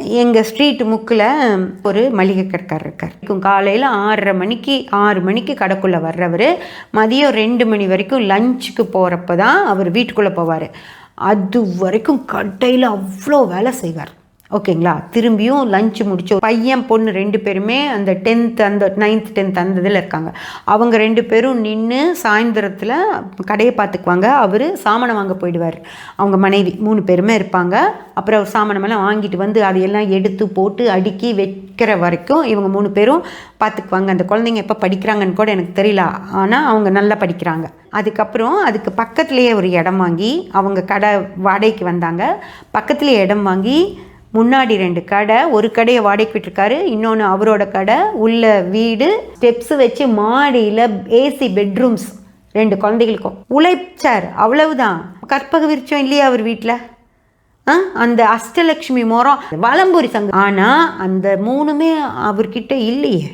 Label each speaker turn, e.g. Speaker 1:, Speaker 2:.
Speaker 1: எங்கள் ஸ்ட்ரீட் முக்கில் ஒரு மளிகை கடைக்காரர் இருக்கார் காலையில் ஆறரை மணிக்கு ஆறு மணிக்கு கடைக்குள்ளே வர்றவர் மதியம் ரெண்டு மணி வரைக்கும் லஞ்சுக்கு போகிறப்ப தான் அவர் வீட்டுக்குள்ளே போவார். அது வரைக்கும் கடையில் அவ்வளோ வேலை செய்வார். ஓகேங்களா? திரும்பியும் லஞ்ச் முடிச்சு பையன் பொண்ணு ரெண்டு பேருமே அந்த டென்த் அந்த நைன்த் டென்த் அந்த இதில் இருக்காங்க. அவங்க ரெண்டு பேரும் நின்று சாயந்தரத்தில் கடையை பார்த்துக்குவாங்க. அவர் சாமானம் வாங்க போயிடுவார். அவங்க மனைவி மூணு பேருமே இருப்பாங்க. அப்புறம் சாமானமெல்லாம் வாங்கிட்டு வந்து அதையெல்லாம் எடுத்து போட்டு அடுக்கி வைக்கிற வரைக்கும் இவங்க மூணு பேரும் பார்த்துக்குவாங்க. அந்த குழந்தைங்க எப்போ படிக்கிறாங்கன்னு கூட எனக்கு தெரியல. ஆனால் அவங்க நல்லா படிக்கிறாங்க. அதுக்கப்புறம் அதுக்கு பக்கத்துலேயே ஒரு இடம் வாங்கி அவங்க கடை வாடகைக்கு வந்தாங்க. பக்கத்துலேயே இடம் வாங்கி முன்னாடி ரெண்டு கடை ஒரு கடையை வாடகைக்கு விட்டுருக்காரு. இன்னொன்று அவரோட கடை உள்ள வீடு ஸ்டெப்ஸ் வச்சு மாடியில் ஏசி பெட்ரூம்ஸ் ரெண்டு குழந்தைகளுக்கும். உழைச்சார். அவ்வளவுதான். கற்பக விருச்சம் இல்லையா அவர் வீட்டில் ஆ? அந்த அஷ்டலக்ஷ்மி மரம் வலம்புரி சங்கம். ஆனால் அந்த மூணுமே அவர்கிட்ட இல்லையே.